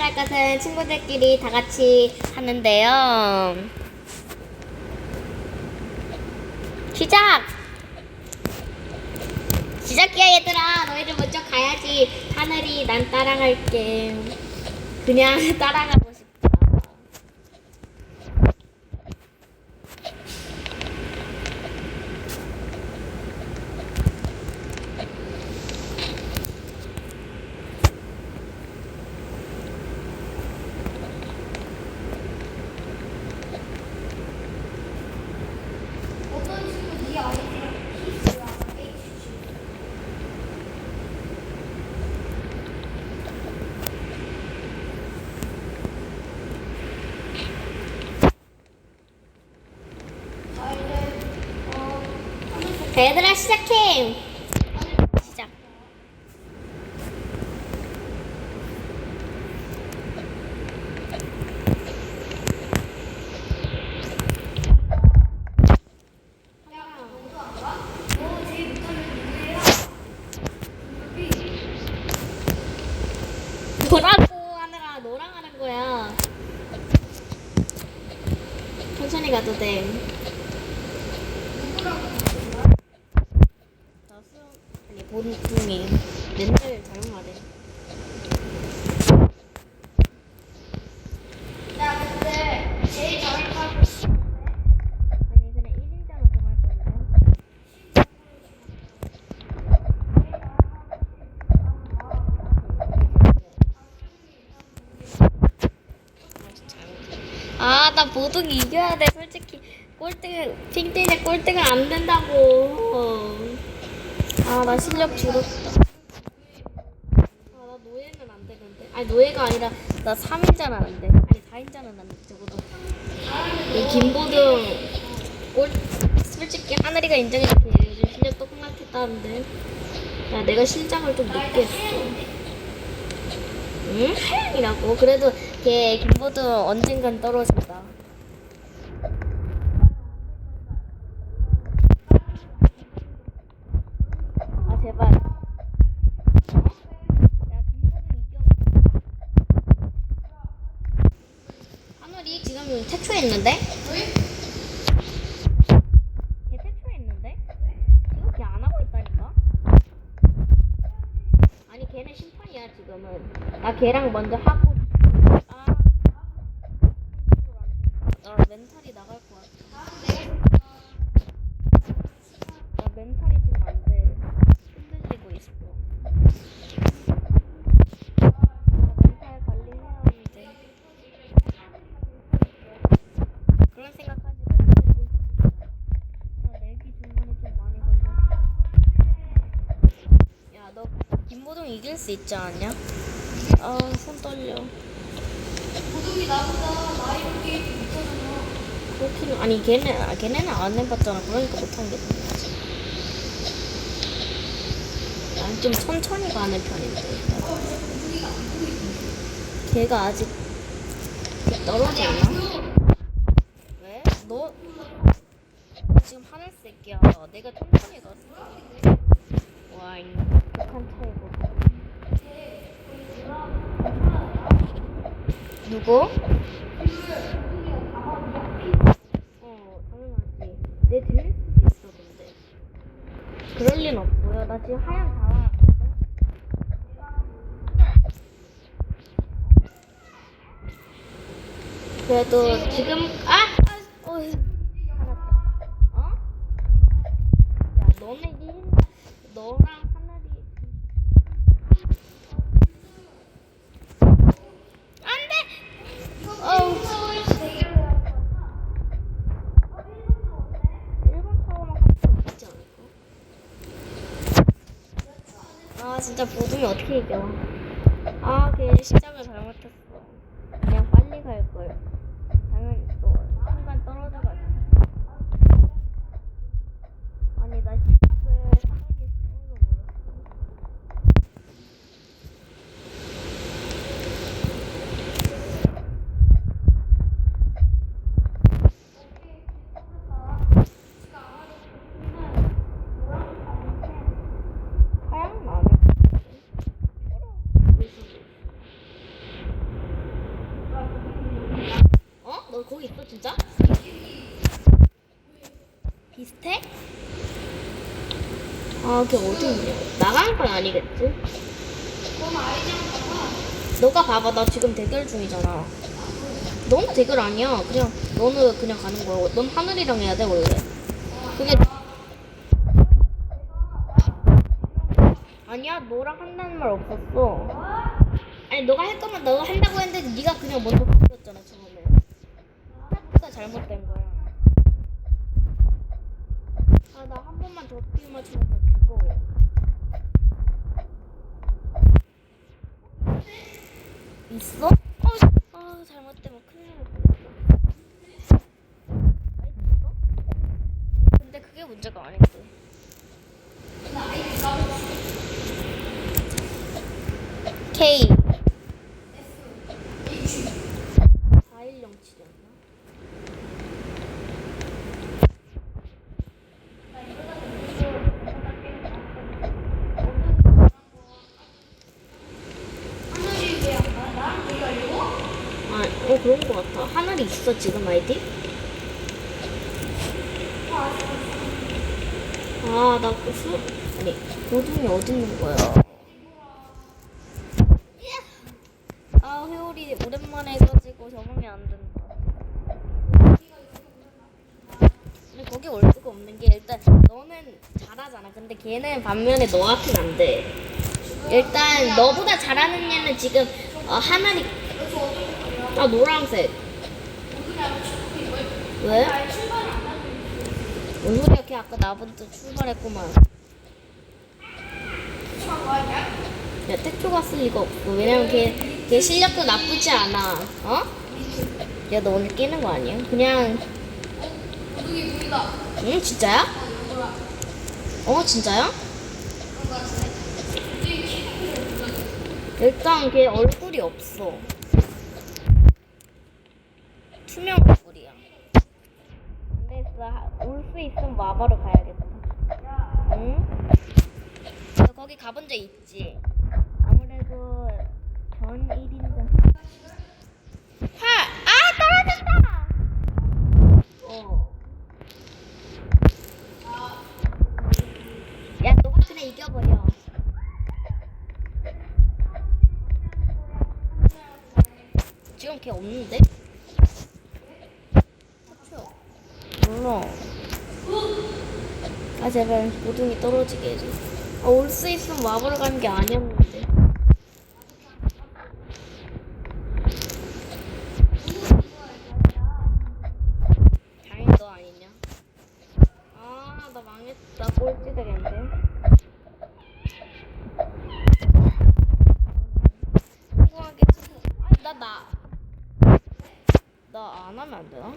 할 것은 친구들끼리 다 같이 하는데요. 시작! 시작이야 얘들아 너희들 먼저 가야지 하늘이 난 따라갈게 그냥 따라가고 싶다 어떤 친구 네 아이디가 키스야 HG 자 이제 어 하늘 자, 얘들아 시작해. 시작? 뭐라고 하느라 너랑 하는 거야. 천천히 가도 돼 누구라고 나 수영 아니 본품이 맨날 잘못하네 야 근데 제일 잘하는 사람 아니 그냥 1인자로 정할 건데 아, 나 보등 이겨야 돼, 솔직히. 꼴등, 핑핑의 꼴등은 안 된다고. 아, 나 실력 줄었다. 아, 나 노예는 안 되는데. 아니, 노예가 아니라, 나 3인자는 안 돼. 아니, 4인자는 안 돼, 적어도. 이 김보등, 꼴, 솔직히 하늘이가 인정해줄게. 요즘 실력 똑같았다는데. 야, 내가 실장을 좀 늦게 했어. 응? 하양이라고? 그래도 걔 김보등 언젠간 떨어진다. 아? 왜? 걔 퇴출했는데? 지금 걔 안 하고 있다니까? 아니 걔는 심판이야 지금은 나 걔랑 먼저 하고 아, 나 멘탈이 나갈 것 같아 나 멘탈이 지금 안돼 흔들리고 있어 나 멘탈 관리해야 하는데 그런 생각하지 마 흔들릴 수 있어 나 내기 중간에 좀 많이 걸려 야, 너 이길 수 있지 않냐? 아, 손 떨려. 도둑이 나보다 나이로 게임 못하잖아 그렇긴 아니 걔네 아, 걔네는 안 해봤잖아. 그러니까 못한 게 당연하지. 난좀 천천히 가는 편인데. 걔가 아직 떨어져 있나? 왜? 너 지금 하늘 새끼야. 내가 천천히 갔어. 와, 이 북한 차이고. 누구? 어, 당연하지. 내 뒤일 수도 있어, 근데. 그럴 린 없고요. 나 지금 하얀 다. 그래도 지금 아, 아, 어, 알았다. 어? 야, 너네 일 너랑 하늘이 안돼. 어우. 일본 타워랑 같이 있지 않을까? 아 진짜 보dum이 어떻게 이겨? 아, 걔 시작을 잘못했어. 그냥 빨리 갈 걸. 당연히 또 순간 떨어져가지고. 아니 나 시작을 하기 싫어서 몰랐어. 하얀 마음에 초록. 너 거기 있어 진짜? 비슷해? 아, 걔 어디 있냐? 나가는 건 아니겠지? 너가 봐봐, 나 지금 대결 중이잖아. 너는 대결 아니야. 그냥 너는 그냥 가는 거야. 넌 하늘이랑 해야 돼 원래. 그게 아니야, 너랑 한다는 말 없었어. 아니, 너가 할 거면 너가 한다고 했는데 네가 그냥 먼저 바꿨잖아 처음에. 생각보다 잘못된 거야. 아, 나 한 번만 더 맞추면 바뀌고. 있어? 어, 아 잘못되면 큰일 날 있어? 근데 그게 문제가 아닌데. K S. H. 4107이었나? 나 이러다 하늘이 왜안 가? 나랑 거기 가려고? 아, 어 그런 거 같아. 하늘이 있어 지금 아이디? 아, 나 그 수, 아니 고등이 어디 있는 거야? 아, 회오리 오랜만에 해가지고 적응이 안 된다. 근데 거기 올 수가 없는 게 일단 너는 잘하잖아. 근데 걔는 반면에 너한테는 안 돼. 일단 너보다 잘하는 얘는 지금 어, 하늘이? 아 노란색. 왜? 소리야? 걔 아까 나부터 출발했구만. 야 택조 갔을 리가 없어. 왜냐면 걔, 걔 실력도 나쁘지 않아. 어? 야 너 오늘 끼는 거 아니야? 그냥. 응 진짜야? 어, 진짜야? 일단 걔 얼굴이 없어. 투명 얼굴이야. 근데 올수 있으면 마바로 가야겠다. 야, 응? 너 거기 가본 적 있지? 아무래도 전 1인자. 하! 아! 떨어졌다! 어. 야, 너가 그냥 이겨버려. 지금 걔 없는데? 그쵸? 몰라. 아 제발 모둥이 떨어지게 해줘. 아, 올 수 있으면 마블 가는 게 아니었는데. 당연히 너 아니냐? 아, 나 망했다. 꼴찌 되겠는데. 성공하게 성공. 아, 나 나. 나 안 하면 안 되나?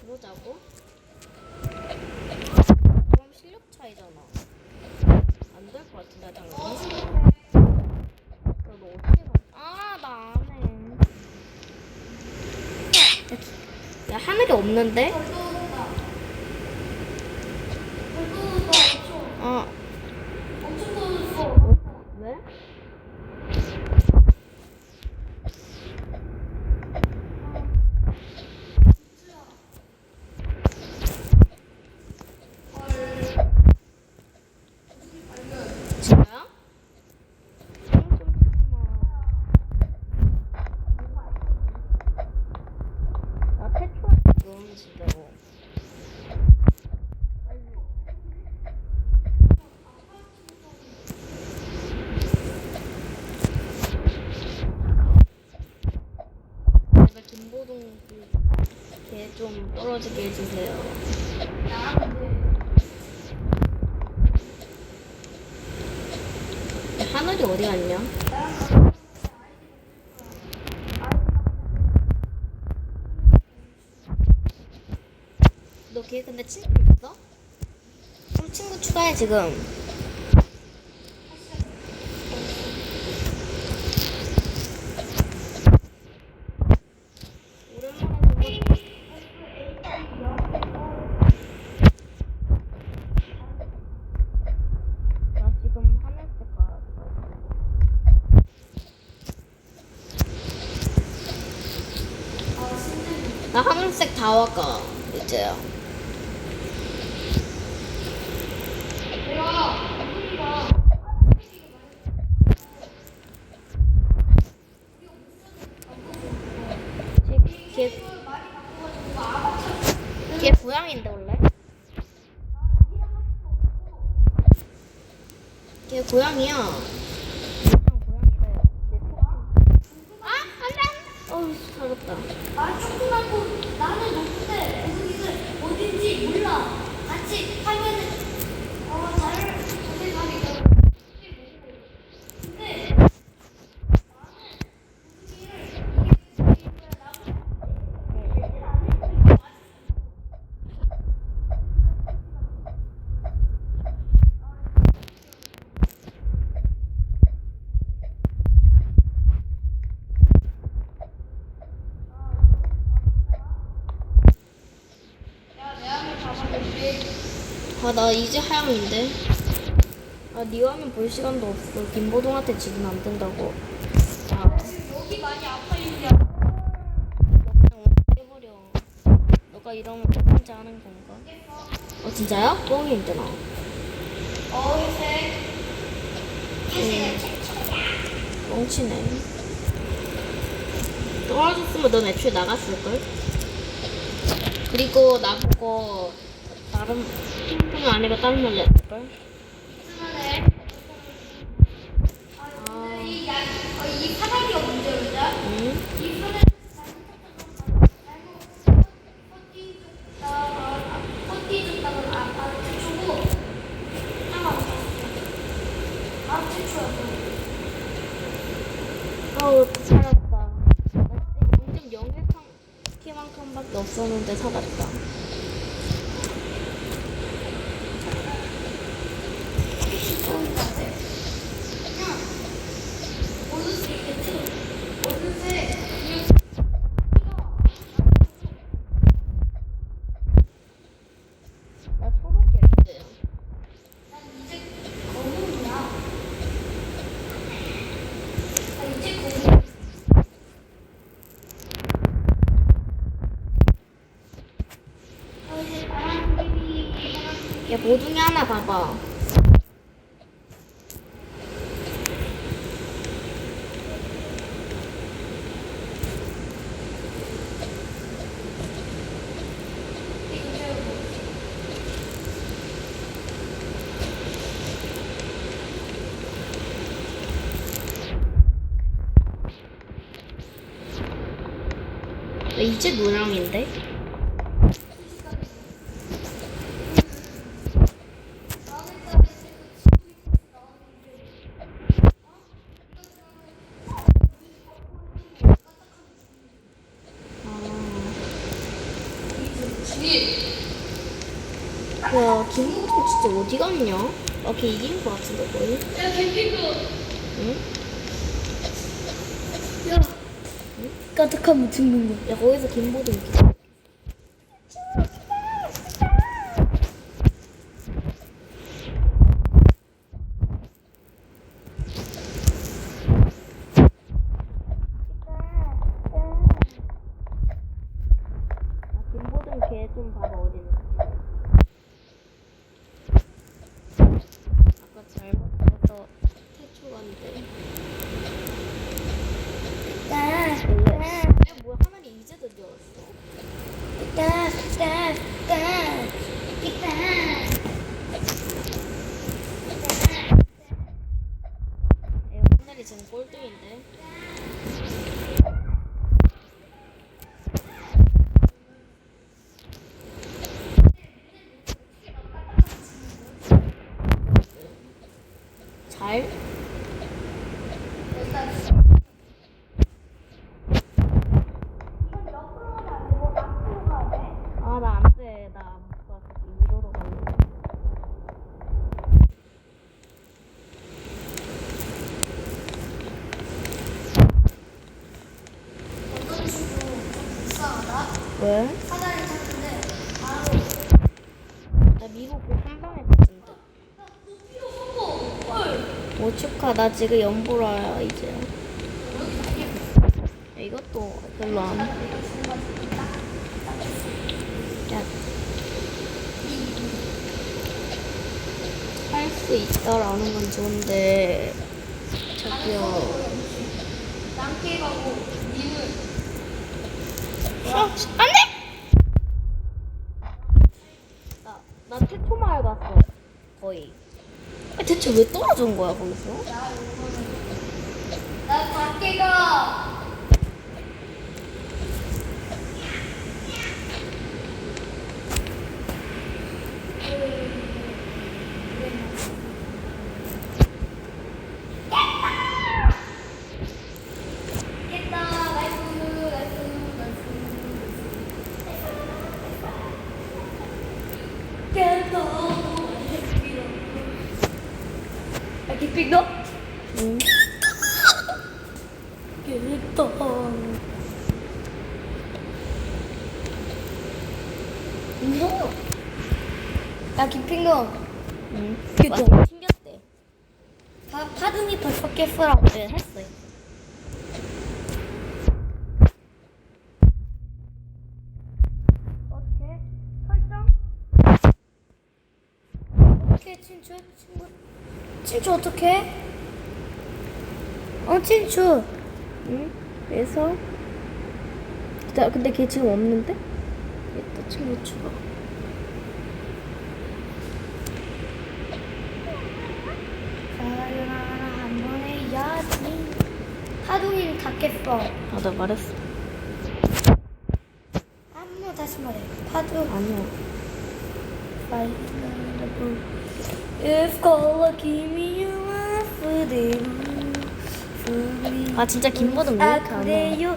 그러자고? 그럼 실력 차이잖아. 안 될 것 같은데, 당연히. 너너 어떻게 가? 아, 나 안 해. 야, 하늘이 없는데? 벌도다. 벌도다. 엄청. 어, 엄청 떨어졌어. 왜? 진짜야? 좀 참아. 나 태초야 지금 진짜로. 제발 김보동 걔좀 떨어지게 해주세요. 하늘이 어디 갔냐? 너 걔 근데 친구 있어? 그럼 친구 추가해 지금. 오랜만에 보고 나 지금 하늘색 내가 우리가 걔, 걔 고양인데 원래? 걔 고양이야. 일단 고양이래. 아 안돼. 어우 살았다. 아 조그맣고 나는 높은데 거기가 어딘지 몰라. 같이 하면은 어 잘 어디 가니까. 근데 야, 내 화면 잡아볼게. 아 나 이제 하영인데. 아네 화면 볼 시간도 없어. 김보동한테 지금 안 된다고. 아 여기 많이 아파 있냐? 그냥 해버려. 너가 이러면 첫 번째 하는 건가? 어 진짜야? 뻥이 힘드나? 어색. 응. 뻥치네. 떨어졌으면 넌 애초에 나갔을걸? 그리고 나보고 다른 핑퐁이 아니라 다른. 아, 오늘 이 사다리가 문제였냐? 응? 이 줘야 어우 그때 0.01키만큼밖에 없었는데. 그냥 얻을 수 있겠지? 얻을새 나 초록이야. 난 이제 거북이야. 나 이제 거북이. 어, 이제 바람개비, 야, 뭐 하나 봐봐. 나 이제 노랑인데? 아. 야, 김호동 진짜 어디 갔냐? 아, 걔 이긴 거 같은데, 거의? 야, 캠핑도. 응? 야, 까딱하면 죽는 거. 야, 거기서 김보동 이겼어. 아, 김보동 걔 좀 봐봐, 어디 있는지. 아까 잘못해서 퇴출한데. 원래. 야, 뭐야, 화면이 이제 들려왔어. 따, 따, 따, 따. 야, 하늘이 지금 꼴등인데. 잘? 아, 나 안 돼. 나못 가서 위로로 갈래. 어떤 식으로 좀 불쌍하다. 왜? 나 미국 꼭한 방에 헐. 오 축하. 나 지금 연보라야 이제. 야, 이것도 별로 안. 내가 주는 거 같으니까. 할수 있다라는 건 좋은데 저기요 남게 가고 님은 어, 안돼 나, 나 태초 마을 갔어 거의 아, 대체 왜 떨어진 거야 거기서? 나 밖에 가. 깼다. 나 기픽 너? 응 깼다. 무서워 야, 김핑거. 응? 완전 튕겼대 파, 파등이 벌써 깼어라고. 네 했어요 어떻게? 설정? 어떻게 친추? 친구? 친추 어떻게? 어 친추. 응 그래서 근데, 근데 걔 지금 없는데? 이따 친구 추가 사연아 한번 해야지. 하둥이는 다 깼어. 아나 말했어 한번 다시 말해. 파도. 아니야 If color give me your food 아 진짜 김버든 왜 이렇게 안 해? 그래요.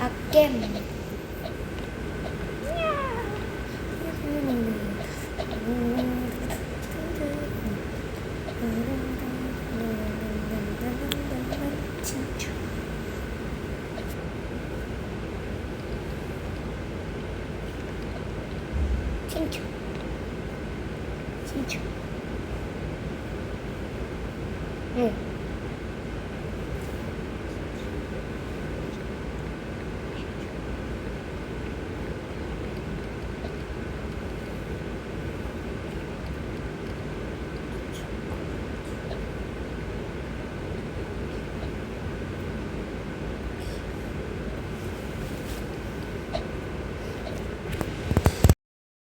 아겜. 친추. 친추. 친추. 응.